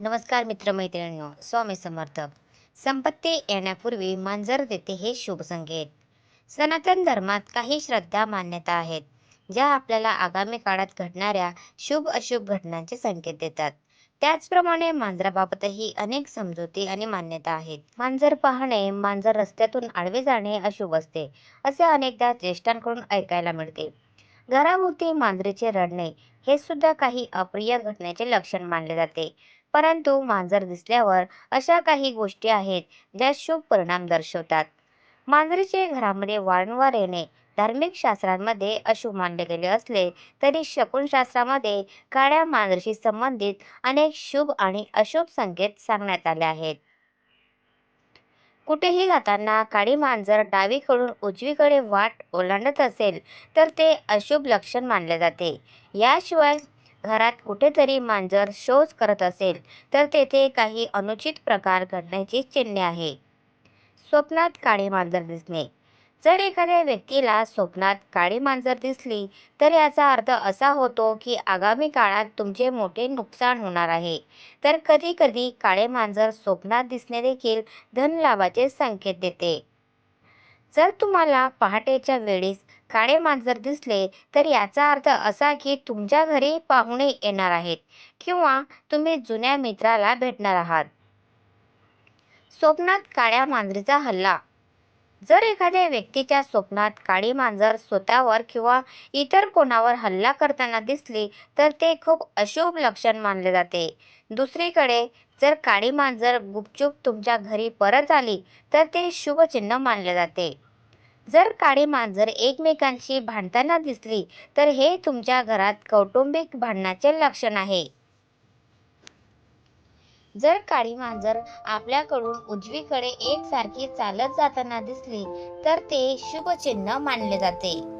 नमस्कार मित्रमैत्रिणींनो स्वामी समर्थ. संपत्ती येण्यापूर्वी मांजर देते हे शुभ संकेत. सनातन धर्मात काही श्रद्धा मान्यता आहेत ज्या आपल्याला आगामी काळात घडणाऱ्या शुभ अशुभ घटनांचे संकेत देतात. त्याचप्रमाणे मांजराबाबतही अनेक समजुती आणि मान्यता आहेत. मांजर पाहणे मांजर रस्त्यातून आडवे जाणे अशुभ असते असे अनेकदा ज्येष्ठांकडून ऐकायला मिळते. घराभोवती मांजरीचे रडणे हे सुद्धा काही अप्रिय घटनेचे लक्षण मानले जाते. परंतु मांजर दिसल्यावर अशा काही गोष्टी आहेत ज्या शुभ परिणाम दर्शवतात. मांजरीचे घरामध्ये वारंवार येणे धार्मिक शास्त्रांमध्ये अशुभ मानले गेले असले तरी शकुनशास्त्रामध्ये काळ्या मांजरीशी संबंधित अनेक शुभ आणि अशुभ संकेत सांगण्यात आले आहेत. कुठेही जाताना काळी मांजर डावीकडून उजवीकडे वाट ओलांडत असेल तर ते अशुभ लक्षण मानले जाते. याशिवाय घरात कुठेतरी मांजर शोज करत असेल तर तेथे काही अनुचित प्रकार घडण्याची चिन्हे आहे स्वप्नात काळी मांजर दिसणे. जर एखाद्या व्यक्तीला स्वप्नात काळी मांजर दिसली तर याचा अर्थ असा होतो की आगामी काळात तुमचे मोठे नुकसान होणार आहे. तर कधी कधी काळे मांजर स्वप्नात दिसणे देखील धनलाभाचे संकेत देते. जर तुम्हाला पहाटेच्या वेळेस काळे मांजर दिसले तर याचा अर्थ असा की तुमच्या घरी पाहुणे येणार आहेत किंवा तुम्ही जुन्या मित्राला भेटणार आहात. स्वप्नात काळ्या मांजरीचा हल्ला. जर एखाद्या व्यक्तीच्या स्वप्नात काळी मांजर स्वतःवर किंवा इतर कोणावर हल्ला करताना दिसली तर ते खूप अशुभ लक्षण मानले जाते. दुसरीकडे जर काळी मांजर गुपचूप तुमच्या घरी परत आली तर ते शुभ चिन्ह मानले जाते. जर काळी मांजर एकमेकांशी भांडताना दिसली तर हे तुमच्या घरात कौटुंबिक भांडणाचे लक्षण आहे. जर काळी मांजर आपल्याकडून उजवीकडे एकसारखी चालत जाताना दिसली तर ते शुभ चिन्ह मानले जाते.